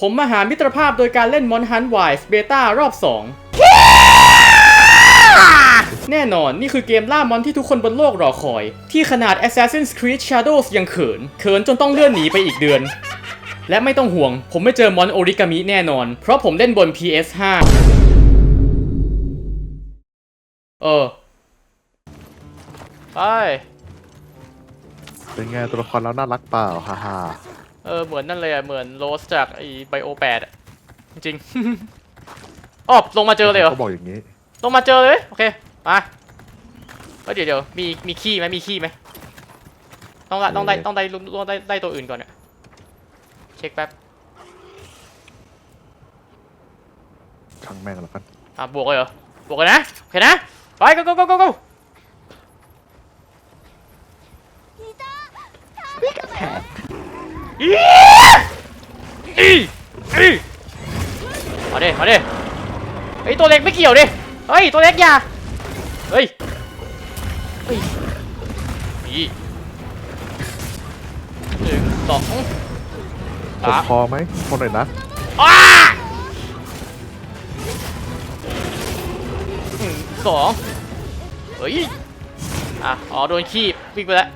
ผมมาหามิตรภาพโดยการเล่นมอนฮันไวส์เบต้ารอบ 2 แน่นอนนี่คือเกมล่ามอนที่ทุกคนบนโลกรอคอย ที่ขนาด Assassin's Creed Shadows ยังเขิน เขินจนต้องเลื่อนหนีไปอีกเดือน และไม่ต้องห่วง ผมไม่เจอมอนโอริกามิแน่นอน เพราะผมเล่นบน PS5 เออ ไป เป็นไงตัวละครแล้วน่ารักเปล่าฮ่าฮ่า เออเหมือนนั่นเลยอะเหมือนโรสจากไอไบโอแปดอะจริงๆ อ๋อลงมาเจอเลยเหรอเขาบอกอย่างนี้ ลงมาเจอเลยโอเคมาเอ้ยเดี๋ยวเดี๋ยวมีมีขี้ไหมมีขี้ไหมต้องละต้องได้ต้องได้ต้องได้ได้ตัวอื่นก่อนเนี่ยเช็คแป๊บช่างแม่งแล้วกันอะบวกเลยเหรอบวกเลยนะโอเคนะไป go go go go go อีอีอีมาดิมาดิเฮ้ยตัวเล็กไม่เกี่ยวดิเฮ้ยตัวเล็กอย่าเฮ้ยเฮ้ยนี่หนึ่งสองคสานมคอไหมคนหน่อยนะอ้าหนึ่งสองเฮ้ยอะอ๋อโดนขี้วิ่งไปแล้ว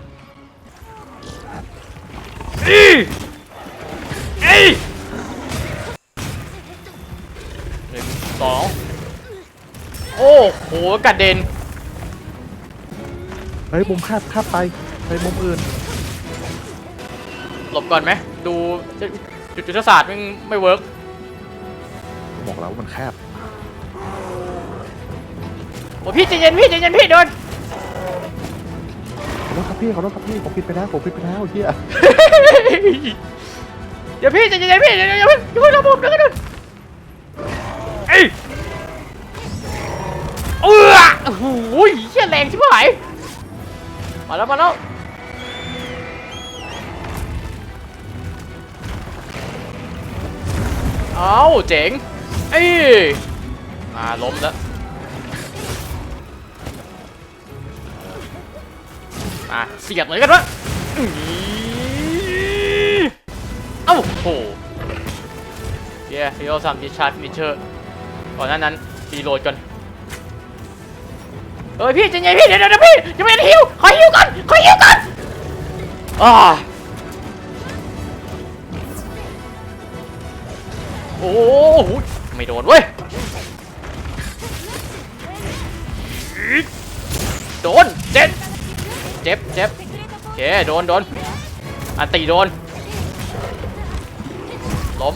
อี อีหนึ่งสองโอ้โหกระเด็นเฮ้ยมุมแคบแคบไปไปมุมอื่น หลบก่อนไหมดูจุดจุดศาสตร์มันไม่เวิร์กบอกแล้วว่ามันแคบโอ้พี่ใจเย็นพี่ใจเย็นพี่โดนขอโทษครับพี่ขอโทษครับพี่ผมผิดไปแล้วผมผิดไปแล้วเฮีย เดี๋ยวพี่ใจเย็นๆพี่เดี๋ยวๆอย่าเพิ่งอย่าเพิ่งระบบแล้วกันนะเอ้ยเออโอ้โหเหี้ยแรงชิบหายมาแล้วมาแล้วเอาเจ๋งเอ้ยมาล้มแล้วมาเสียบเลยกันวะ อื้อเอ้าโหเย้ฮีโร่ซัมดิชาร์ดฟินิเชอร์ก่อนหน้านั้นรีโหลดก่อนเอ้ยพี่ใจเย็นพี่เดี๋ยวเดี๋ยวพี่จะไม่ได้ฮิวขอฮิวก่อนขอฮิวก่อนอ่าโอ้โหไม่โดนเว้ยโดนเจ็บเจ็บเจ็บโอเคโดนโดนอันตีโดน ล้ม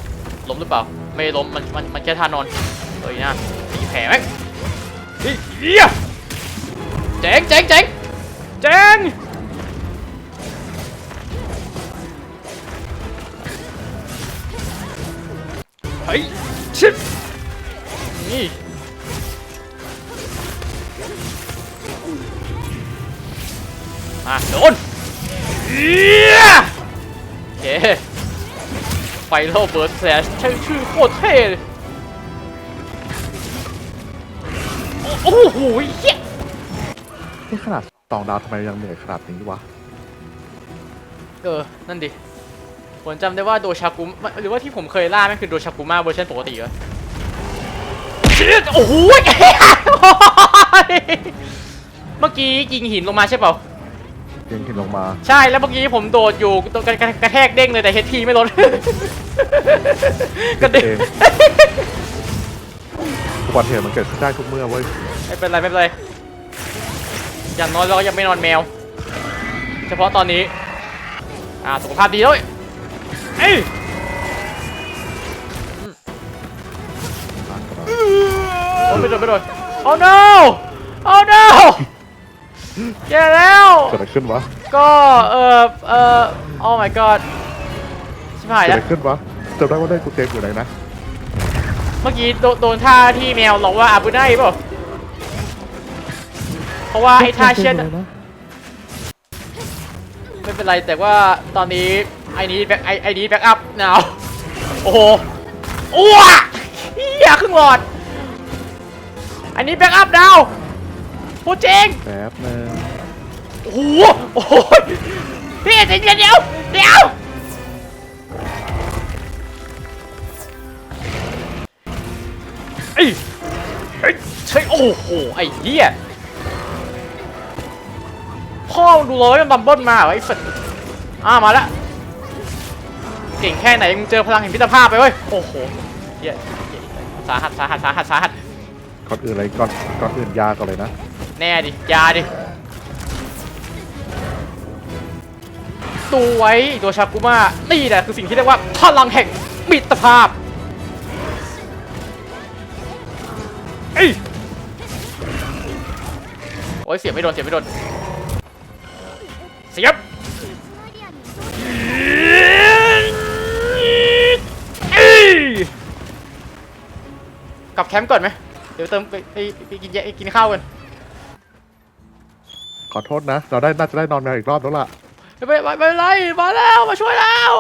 ล้มหรือเปล่า ไม่ล้ม มัน มัน มันแค่ท่านอนเฮ้ยนะตีแผลไหมเฮ้ยเหี้ยเจ๋งเจ๋งเจ๋งเจ๋งเฮ้ย ชิบนี่มาโดนเหี้ยโอเคไฟโลเบิร์ดแสชใช้ชื่อโคตรเท่เลยโอ้โหเหี้ยนี่ขนาดสองดาวทำไมยังเหนื่อยขนาดนี้วะ เออ นั่นดิ ผมจำได้ว่าโดชากุมะหรือว่าที่ผมเคยล่าแม่งคือโดชากุมาเวอร์ชันปกติเหรอเชี่ยโอ้โหเมื่อกี้ยิงหินลงมาใช่เปล่า ยังขึ้นลงมาใช่แล้วเมื่อกี้ผมโดดอยู่กระกระกระแทกเด้งเลยแต่เฮดทีไม่ลด กระเด้งเองอุบัติเหตุมันเกิดขึ้นได้ทุกเมื่อเว้ยไม่เป็นไรไม่เป็นไรอย่างน้อยเราก็ยังไม่นอนแมว เฉพาะตอนนี้ อ่าสุขภาพดีด้วยเอ้ยโอ้ไม่โดนไม่โดน oh no oh no แย่แล้ว เกิดอะไรขึ้นวะก็เออเออ oh my god ชิบหายเกิดแล้อะวไรขึ้นวะจำได้ว่าได้กูเต็มอยู่ไหนนะเมื่อกี้โดโดนท่าที่แมวหลอกว่าอาบุไนเปล่าเพราะว่าไอ้ท่าเชือดต็มลยนะไม่เป็นไรแต่ว่าตอนนี้ไอ้นี้แบ็คไอ้ไอ้นี้แบ็กอัพนาวโอ้โหอ้วเฮียครึ่งหลอดอันนี้แบ็กอัพดาว พูดจริงแป๊บนึงโอ้โหโอ้โหพี่เดี๋ยวเดี๋ยวเดี๋ยวเดี๋ยวอ้ยเอ้ยใช่โอ้โหไอ้เหี้ยพ่อมึงดูเลยมันบัมเบิ้ลมาเหรอไอ้สัตว์อ่ามาแล้วเก่งแค่ไหนมึงเจอพลังแห่งพิตรภาพไปเว้ยโอ้โหเหี้ยเหี้ยสาหัสสาหัสสาหัสสาหัสก่อนอื่นอะไรก่อนก่อนอื่นยาก่อนเลยนะ แน่ดิยาดิดูไว้โดชากุมานี่แหละคือสิ่งที่เรียกว่าพลังแห่งมิตรภาพเอ้ยโอ้ยเสียบไม่โดนเสียบไม่โดน เสียบกลับแคมป์ก่อนไหมเดี๋ยวเติมไปไปไปกินแยะกินข้าวกัน ขอโทษนะ เราได้น่าจะได้นอนแมวอีกรอบแล้วล่ะไม่ไม่ไม่ไม่เป็นไรมาแล้วมาช่วยแล้ว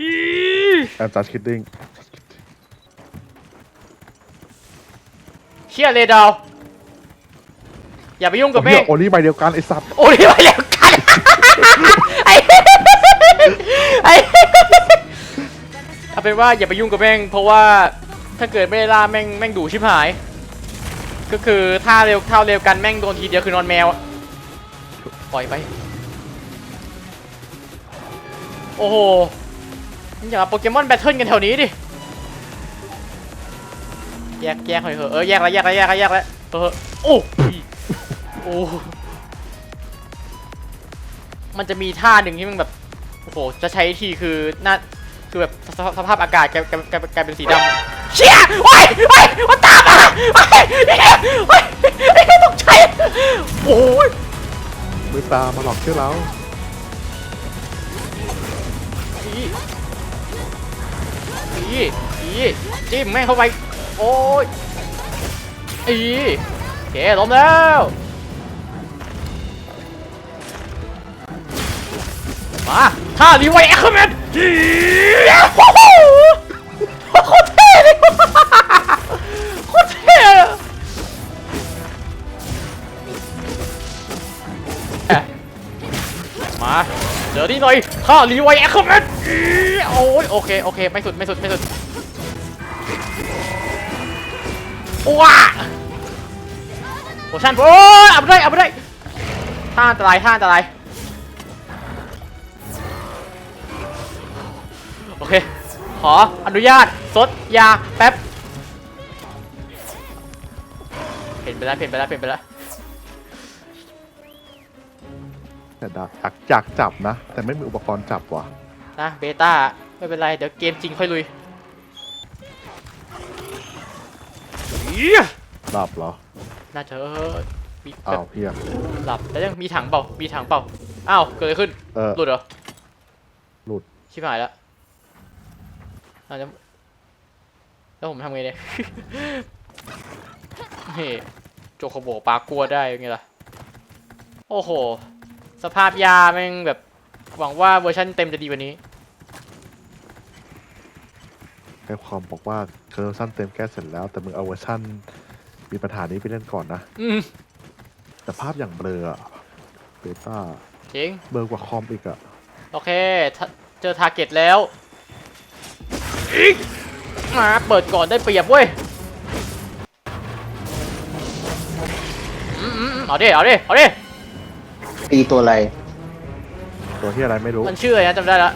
อีแอมจัดคิดดิ้งเชี่ยเลดาวอย่าไปยุ่งกับโอ้เมเหี้ยฆโอลี่ใบเดียวกันไอ้สัตว์โอ้ยไปแล้วกันไอ้ไอ้เอาเป็นว่าอย่าไปยุ่งกับแม่งเพราะว่าถ้าเกิดไม่ได้ล่าแม่งแม่งดูชิบหาย ก็คือถ้าเร็วเท่าเร็วกันแม่งโดนทีเดียวคือนอนแมว ปล่อยไป โอ้โหอย่าโปเกมอนแบทเทิลกันแถวนี้ดิ แยกแยกหน่อยเถอะเออแยกแล้วแยกแล้วแยกแล้วแยกแล้วเออโอ้โอ้มันจะมีท่าหนึ่งที่มันแบบโอ้โหจะใช้ทีคือหน้าคือแบบสภาพอากาศกลายกลายกลายกลายเป็นสีดำ เชี่ยโอ้ยโอ้ยมันตามมาโอ้ยโอ้ยโอ้ยต้องใช้โอ้ยมือตามาหลอกเชื่อเราอีอีอีจิ้มแม่งเข้าไป โอ้ยอีโอเคล้มแล้วมาท่ารีไวแอคเคอร์แมน นี้หน่อยท่ารีไวแอคเคอร์แมนโอ้ยโอเคโอเคไม่สุดไม่สุดไม่สุดว้าโอชั่นโอ้ยเอาไปได้เอาไปได้ท่าอันตรายท่าอันตรายโอเคขออนุญาตซดยาแป๊บเห็นไปแล้วเห็นไปแล้วเห็นไปแล้ว แต่ดาอยากอยากจับนะ แต่ไม่มีอุปกรณ์จับว่ะนะเบต้าไม่เป็นไร เดี๋ยวเกมจริงค่อยลุยอี๋หลับเหรอน่าจะมีแบอ้าวบเพียหลับแต่ยังมีถังเปล่ามีถังเปล่าอ้าวเกิดอะไรขึ้น เออ หลุดเหรอหลุด ชิบหายแล้วอาจจะแล้วผมทำไงเนี่ยเฮ้โจโคโบปลากลัวได้ยังไงล่ะ โอ้โห สภาพยาแม่งแบบหวังว่าเวอร์ชันเต็มจะดีกว่านี้แค่ความบอกว่าเคอร์สั้นเต็มแก้เสร็จแล้ว แต่มึงเอาเวอร์ชันมีปัญหานี้ไปเล่นก่อนนะอืมแต่ภาพอย่างเบลออะเบต้าจริง เบลอกว่าคอมอีกอะโอเคถ้าเจอทาร์เก็ตแล้วอีกมาเปิดก่อนได้เปรียบเว้ยอืมอืมอืมเอาดิ เอาดิ เอาดิ ตีตัวอะไร ตัวที่อะไรไม่รู้มันชื่ออะไรนะจำได้ละ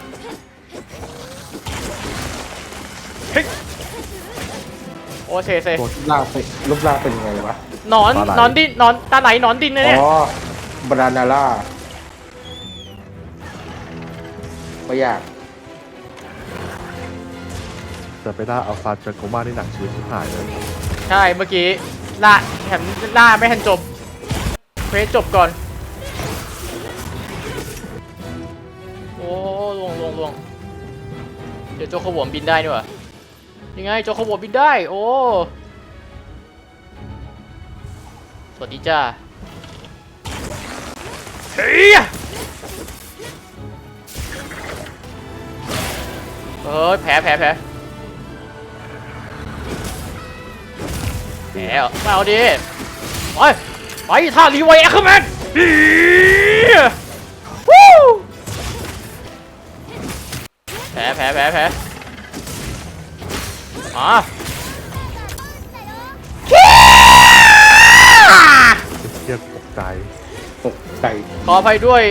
เฮ้ยโอ้เซเซตัวร่างเป็นรูปร่างเป็นยังไงวะหนอนปลาไหลหนอนดินหนอนตาไหนหนอนดินนะเนี่ยอ๋อบรานาร่าไม่ยากแต่เบต้าเอาฟาเจโกมานี่หนักชีวิตชิบหายเลยใช่เมื่อกี้ล่าแถมล่าไม่ทันจบเควสจบก่อน ดี๋ยวโจโคบวมบินได้ด้วยวะยังไงโจโคบวมบินได้ โอ้ สวัสดีจ้าเฮ้ยเอ้ยแผลแผลแผลแผลเอมาเอาดิ ไป ไปท่ารีไวแอคเคอร์แมนวู้ แพ้แพ้แพ้อ๋อเรียกตกใจตกใจขออภัยด้วย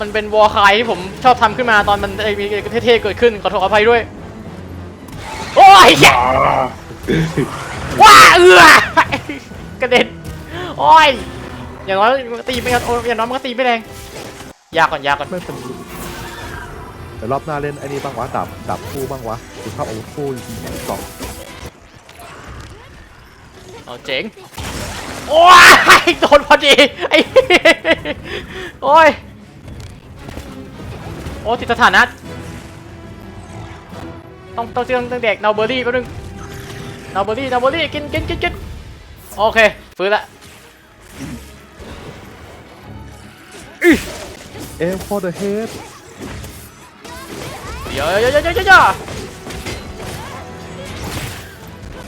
มันเป็นวอลคายที่ผมชอบทำขึ้นมาตอนมันมีเท่ๆเกิดขึ้น ขอโทษอภัยด้วย โอ้ยว้าเอือกระเด็นโอ้ยอย่างน้อยตีไม่อย่างน้อยมันก็ตีไม่แรงยาก่อนยากก่อนไม่เป็น แต่รอบหน้าเล่นไอ้นี่บ้างวะดับดับคู่บ้างวะหรือชอบอาวุธคู่สองเอาเจ๋ง โอ้ยโดนพอดีไอ้โอ้ยโอ้ติดสถานะ ต้องต้องเจืองต้องเด็กนาเบอร์รี่แป๊บนึงนาเบอร์รี่นาเบอร์รี่กินกินกินกินโอเคฟื้นละเอ็ม for the head เดี๋ยวเดี๋ยวเดี๋ยวเดี๋ยวเดี๋ยว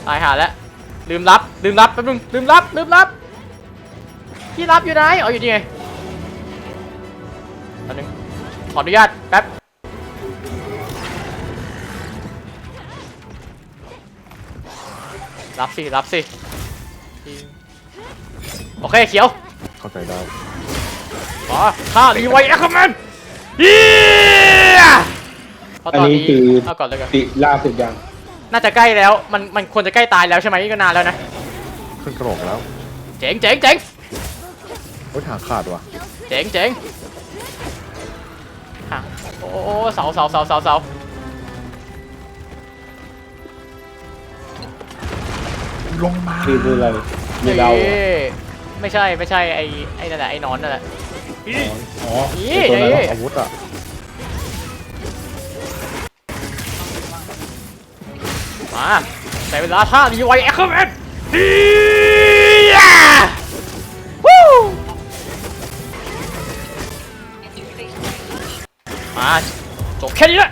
ตายหาแล้วลืมรับลืมรับแป๊บนึงลืมรับลืมรับพี่รับอยู่ไหนอ๋ออยู่นี่ไงแป๊บนึงขออนุญาตแป๊บรับสิรับสิโอเคเขียวเข้าใจได้อ๋อข้ารีไวแอคคอมเมนเฮีย เพราะอันตอนนี้นี้คือ เอาก่อนเลยกันติล่าสุดยังน่าจะใกล้แล้วมันมันควรจะใกล้ตายแล้วใช่ไหมก็นานแล้วนะขึ้นกระโหลกแล้วเจ๋งเจ๋งเจ๋งโอ้ยทางขาดว่ะเจ๋งเจ๋งห่างโอ้โอ้เสาเสาเสาเสาเสาลงมาคือคืออะไรมีเราเหรออ้ไม่ใช่ไม่ใช่ไอ้ไอ้นั่นแหละไอ้นอนนั่นแหละ อ๋ออี๋ไอ้ตัวนั้นเอ้ยอาวุธอะ มาแต่เวลาท่ารีไวแอคเคอร์แมนฮียวู้มาจบแค่นี้แหละ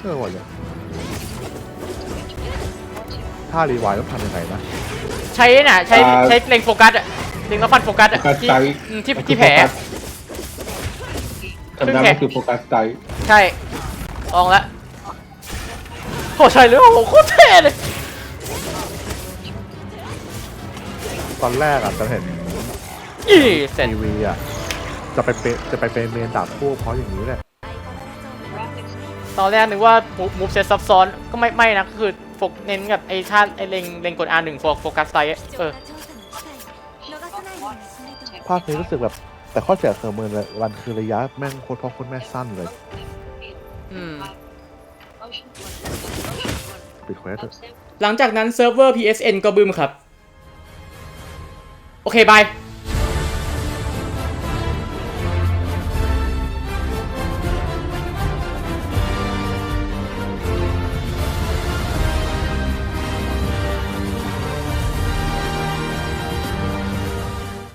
เออว่ะเนี่ยถ้ารีไวล์ต้องทำยังไงนะ ใช้น่ะใช้ใช้เล็งโฟกัสอะเล็งแล้วฟันโฟกัสอะโฟกัสที่ไซอืมที่ที่แผลอะจำได้มันคือโฟกัสไซต์ใช่ ลองละโหใช่เลยโอ้โหโคตรเท่เลยตอนแรกอะจะเห็นอีเสร็จทีวีอะจะไปเป็นจะไปเป็นเมนดับคู่เพราะอย่างนี้แหละตอนแรกนึกว่ามูฟเซตซับซ้อนก็ไม่ไม่นะก็คือโฟกเน้นกับไอ้ท่าไอ้เล็งเล็งกด R1 โฟโฟกัสไซต์เออภาคนี้รู้สึกแบบแต่ข้อเสียคือมือเลยวันคือระยะแม่งโคตรพ่อโคตรแม่สั้นเลย อืมปิดเควสเถอะ หลังจากนั้นเซิร์ฟเวอร์ PSN ก็บึ้มครับ โอเค บาย